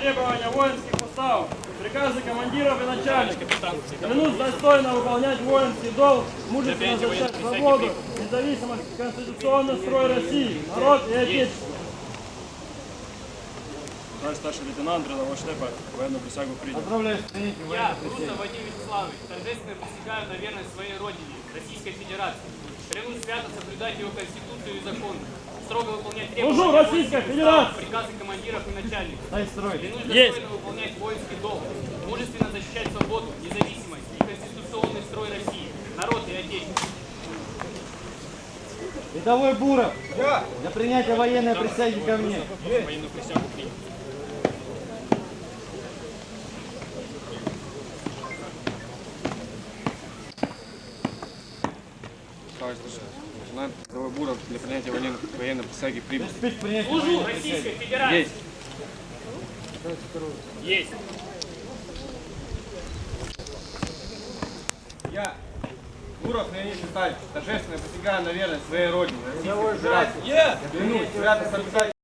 требования воинских уставов, приказы командиров и начальников. Клянусь достойно выполнять воинский долг, мужественно защищать свободу, независимость, конституционный строй России, народ и отечество. Товарищ старший лейтенант рядового штеба военную присягу принял. Поздравляю Я, присяги. Вадим Вячеславович, торжественно присягаю на верность своей родине, Российской Федерации. Клянусь свято соблюдать ее Конституцию и законы, строго выполнять Служу требования Российской воинских Федерации! приказы командиров и начальников. Дай строй. Клянусь Есть. достойно выполнять воинский долг, мужественно защищать свободу, независимость и конституционный строй России, народ и отечество. Рядовой Буров. Для принятия военной присяги ко мне. Военную присягу принял. Товарищ Рядовой Буров для принятия военной, военной присяги прибыл. Служу Российской. Федерации. Есть. Есть. Я, Буров Леонид Витальевич, торжественно присягаю на верность своей родине, Российской Федерации. Клянусь свято соблюдать